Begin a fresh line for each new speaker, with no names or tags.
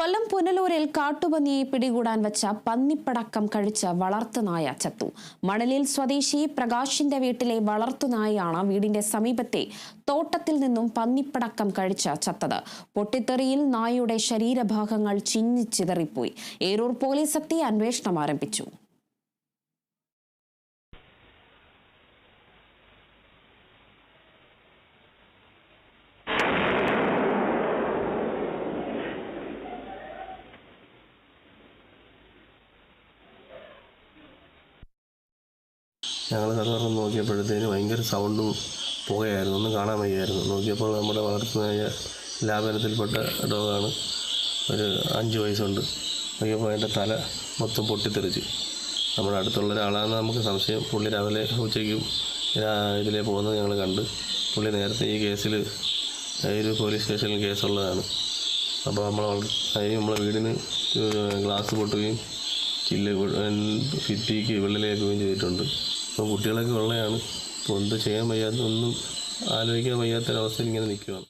കൊല്ലം പുനലൂരിൽ കാട്ടുപന്നിയെ പിടികൂടാൻ വെച്ച പന്നിപ്പടക്കം കഴിച്ച വളർത്തുനായ ചത്തു. മണലിൽ സ്വദേശി പ്രകാശിന്റെ വീട്ടിലെ വളർത്തുനായയാണ് വീടിന്റെ സമീപത്തെ തോട്ടത്തിൽ നിന്നും പന്നിപ്പടക്കം കഴിച്ച ചത്തത്. പൊട്ടിത്തെറിയിൽ നായയുടെ ശരീരഭാഗങ്ങൾ ചിന്നിച്ചിതറിപ്പോയി. ഏരൂർ പോലീസ് എത്തി അന്വേഷണം ആരംഭിച്ചു.
ഞങ്ങൾ കഥ തുറന്ന് നോക്കിയപ്പോഴത്തേന് ഭയങ്കര സൗണ്ടും പുകയായിരുന്നു. ഒന്നും കാണാൻ വയ്യായിരുന്നു. നോക്കിയപ്പോൾ നമ്മുടെ വളർത്തുനായ ലാഭനത്തിൽപ്പെട്ട ഡോഗാണ്. ഒരു അഞ്ച് വയസ്സുണ്ട്. നോക്കിയപ്പോൾ അതിന്റെ തല മൊത്തം പൊട്ടിത്തെറിച്ച്. നമ്മുടെ അടുത്തുള്ള ഒരാളാണെന്ന് നമുക്ക് സംശയം. പുള്ളി രാവിലെ ഉച്ചയ്ക്കും ഇതിലേ പോകുന്നത് ഞങ്ങൾ കണ്ട്. പുള്ളി നേരത്തെ ഈ കേസിൽ ഒരു പോലീസ് സ്റ്റേഷനിൽ കേസുള്ളതാണ്. അപ്പോൾ നമ്മൾ അതിന് നമ്മളെ വീടിന് ഗ്ലാസ് പൊട്ടുകയും ചില്ല് ഫിറ്റിക്ക് വെള്ളിലേക്കുകയും ചെയ്തിട്ടുണ്ട്. അപ്പോൾ കുട്ടികളൊക്കെ ഉള്ളതാണ്. ഇപ്പോൾ എന്ത് ചെയ്യാൻ വയ്യാത്ത ഒന്നും ആലോചിക്കാൻ വയ്യാത്തൊരവസ്ഥയിൽ ഇങ്ങനെ നിൽക്കുകയാണ്